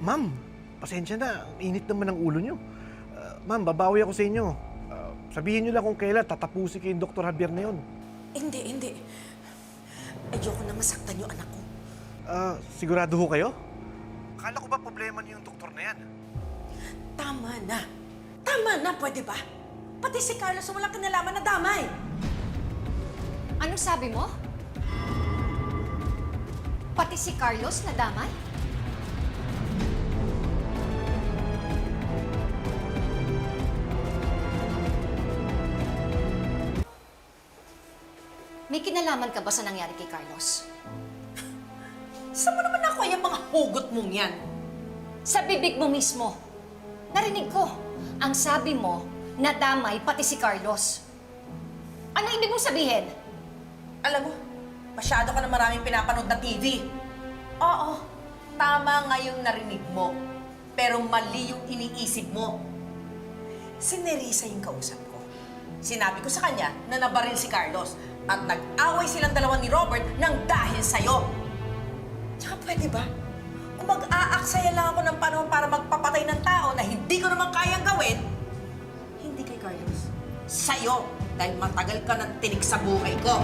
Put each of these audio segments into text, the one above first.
Ma'am, pasensya na. Ang init naman ng ulo nyo. Ah, ma'am, babawi ako sa inyo. Ah, sabihin nyo lang kung kailan tatapusin kay Dr. Javier na yun. Hindi, hindi. Ayoko na masaktan yung anak ko. Ah, sigurado ho kayo? Akala ko ba problema niyo yung doktor na yan? Tama na. Tama na, pwede ba? Pati si Carlos walang kinalaman na damay. Anong sabi mo? Pati si Carlos nadamay? May kinalaman ka ba sa nangyari kay Carlos? Saan mo naman ako yung mga hugot mong yan? Sa bibig mo mismo. Narinig ko. Ang sabi mo, nadamay pati si Carlos. Ano ibig mong sabihin? Alam mo, masyado ka na maraming pinapanood na TV. Oo, tama nga yung narinig mo. Pero mali yung iniisip mo. Si Nerissa yung kausap ko. Sinabi ko sa kanya na nabaril si Carlos at nag-away silang dalawa ni Robert nang dahil sa'yo. Tsaka pwede ba? Kung mag-aaksaya lang ako ng panahon para magpapatay ng tao na hindi ko naman kayang gawin, hindi kay Carlos. Sa'yo, dahil matagal ka ng tinik sa buhay ko.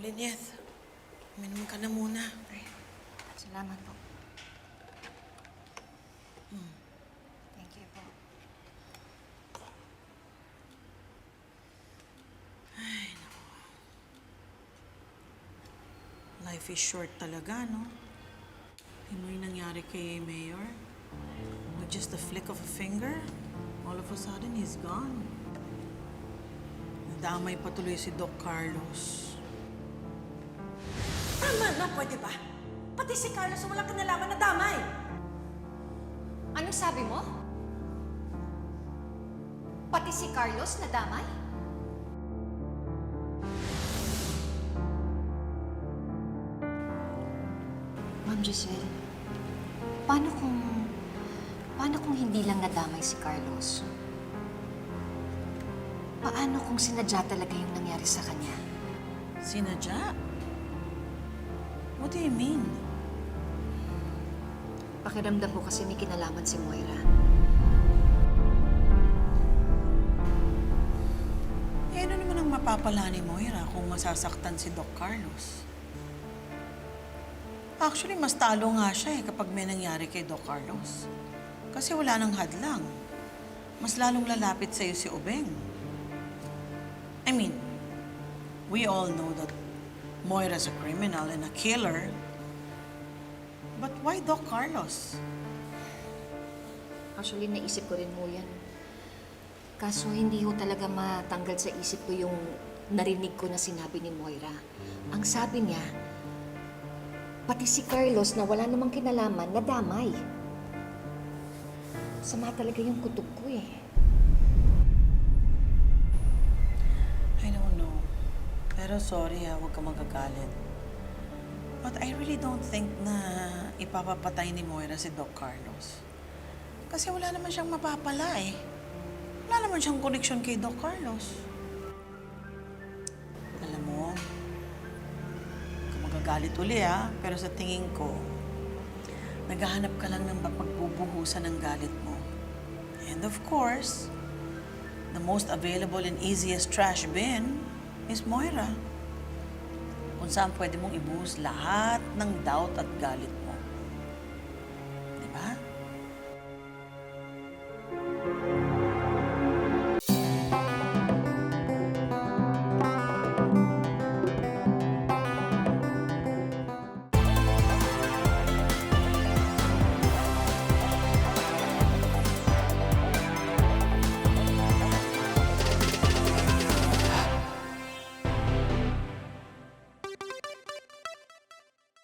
O, Lynette, uminom ka na muna. Salamat po. Thank you po. Life is short talaga, no? Mo yung nangyari kay Mayor. With just a flick of a finger, all of a sudden, he's gone. Nadamay pa tuloy si Doc Carlos. Tama na, pwede ba? Pati si Carlos walang kinalaman na damay. Anong sabi mo? Pati si Carlos nadamay? Ma'am Giselle, paano kung... Paano kung hindi lang nadamay si Carlos? Paano kung sinadya talaga yung nangyari sa kanya? Sinadya? What do you mean? Pakiramdam ko kasi may kinalaman si Moira. Eh, ano naman ang mapapala ni Moira kung masasaktan si Doc Carlos? Actually, mas talo nga siya eh kapag may nangyari kay Doc Carlos. Kasi wala nang hadlang. Mas lalong lalapit sa'yo si Ubeng. I mean, we all know that Moira's a criminal and a killer. But why Doc Carlos? Actually, naisip ko rin ho yan. Kaso hindi ho talaga matanggal sa isip ko yung narinig ko na sinabi ni Moira. Ang sabi niya, pati si Carlos na wala namang kinalaman, nadamay. Sama talaga yung kutob ko eh. Pero sorry ha, huwag ka magagalit. But I really don't think na ipapapatay ni Moira si Doc Carlos. Kasi wala naman siyang mapapala eh. Wala naman siyang connection kay Doc Carlos. Alam mo, magagalit uli ha, pero sa tingin ko, naghahanap ka lang ng mapagbubuhusan ng galit mo. And of course, the most available and easiest trash bin is Moira. Kung saan pwede mong ibuhos lahat ng doubt at galit mo.